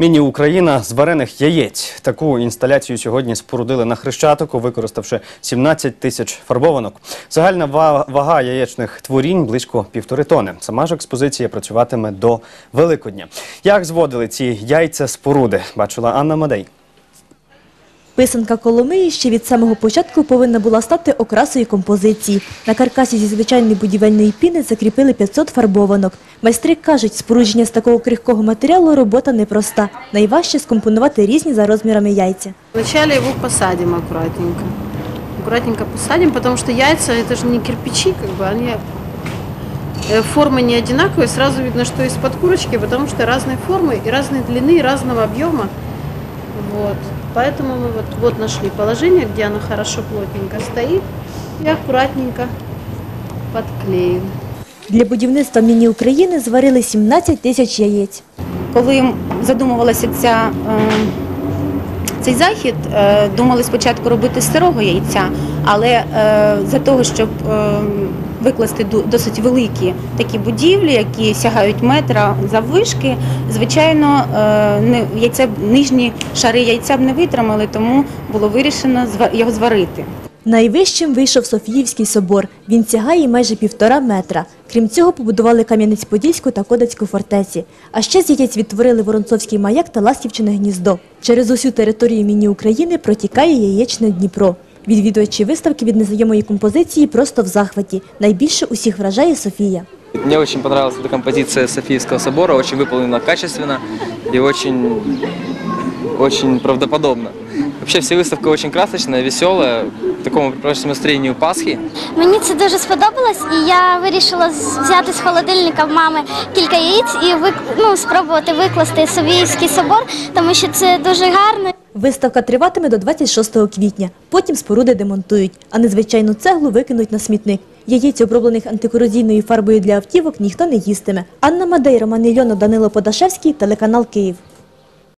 Міні-Україна з варених яєць. Таку інсталяцію сьогодні спорудили на Хрещатику, використавши 17 тисяч фарбованок. Загальна вага яєчних творінь близько півтори тони. Сама ж експозиція працюватиме до Великодня. Як зводили ці яйця споруди, бачила Анна Мадей. Писанка Коломиї ще від самого початку повинна була стати окрасою композиції. На каркасі зі звичайної будівельної піни закріпили 500 фарбованок. Майстри кажуть, спорудження з такого крихкого матеріалу робота непроста. Найважче скомпонувати різні за розмірами яйця. Вначале его посадим аккуратненько. Аккуратненько посадим, потому что яйца это же не кирпичи, как бы они э, формы не одинаковые, сразу видно, что из-под курочки, потому что разной формы и разной длины, и разного объема. Вот. Поэтому мы вот, вот нашли положение, где оно хорошо плотненько стоит, и аккуратненько подклеим. Для будівництва міні-України зварили 17 тисяч яєць. Коли задумувалася ця, е, цей захід, е, думали спочатку робити з сирого яйця, але е, за того, щоб викласти досить великі такі будівлі, які сягають метра заввишки, звичайно, е, б- нижні шари яйця б не витримали, тому було вирішено його зварити. Найвищим вийшов Софіївський собор. Він сягає майже півтора метра. Крім цього, побудували Кам'янець-Подільську та Кодацьку фортеці. А ще з яєць відтворили Воронцовський маяк та Ластівчине гніздо. Через усю територію міні-України протікає яєчне Дніпро. Відвідувачі виставки від незнайомої композиції просто в захваті. Найбільше усіх вражає Софія. Мне очень понравилась эта композиция Софийского собора, очень выполнена качественно и очень, очень правдоподобно. Вообще вся выставка очень красочная, веселая, к такому прекрасному настроению Пасхи. Мені це дуже сподобалось, і я вирішила з- взяти з холодильника в мами кілька яєць і вик... ну, спробувати викласти Софійський собор, тому що це дуже гарно. Виставка триватиме до 26 квітня. Потім споруди демонтують, а незвичайну цеглу викинуть на смітник. Яєць, оброблених антикорозійною фарбою для автівок, ніхто не їстиме. Анна Мадей, Роман Ільоно, Данило Подашевський, телеканал Київ.